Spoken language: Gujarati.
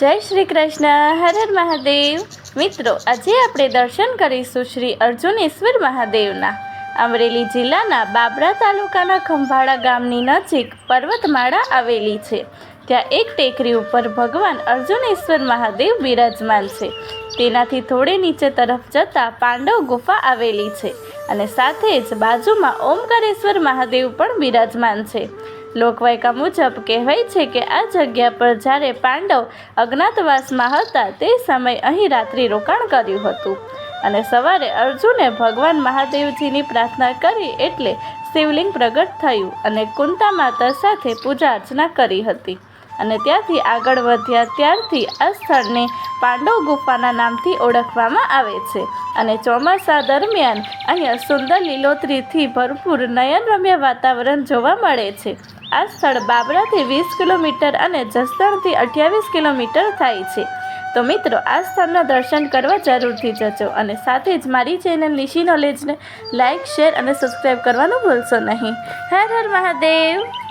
જય શ્રી કૃષ્ણ. હર મહાદેવ. મિત્રો, આજે આપણે દર્શન કરીશું શ્રી અર્જુનેશ્વર મહાદેવના. અમરેલી જિલ્લાના બાબરા તાલુકાના ખંભાળા ગામની નજીક પર્વતમાળા આવેલી છે. ત્યાં એક ટેકરી ઉપર ભગવાન અર્જુનેશ્વર મહાદેવ બિરાજમાન છે. તેનાથી થોડે નીચે તરફ જતાં પાંડવ ગુફા આવેલી છે અને સાથે જ બાજુમાં ઓમકારેશ્વર મહાદેવ પણ બિરાજમાન છે. લોકવાયકા મુજબ કહેવાય છે કે આ જગ્યા પર જ્યારે પાંડવ અજ્ઞાતવાસમાં હતા તે સમયે અહીં રાત્રિ રોકાણ કર્યું હતું. અને સવારે અર્જુને ભગવાન મહાદેવજીની પ્રાર્થના કરી એટલે શિવલિંગ પ્રગટ થયું અને કુંતા માતા સાથે પૂજા અર્ચના કરી હતી. અને ત્યાંથી આગળ વધ્યા ત્યારથી આ સ્થળને પાંડવ ગુફાના નામથી ઓળખવામાં આવે છે. અને ચોમાસા દરમિયાન અહીંયા સુંદર લીલોતરીથી ભરપૂર નયનરમ્ય વાતાવરણ જોવા મળે છે. આ સ્થળ બાબરાથી વીસ કિલોમીટર અને જસદણથી અઠ્યાવીસ કિલોમીટર થાય છે. તો મિત્રો, આ સ્થળના દર્શન કરવા જરૂરથી જજો અને સાથે જ મારી ચેનલ નિશી નોલેજને લાઇક શેર અને સબસ્ક્રાઈબ કરવાનું ભૂલશો નહીં. હર હર મહાદેવ!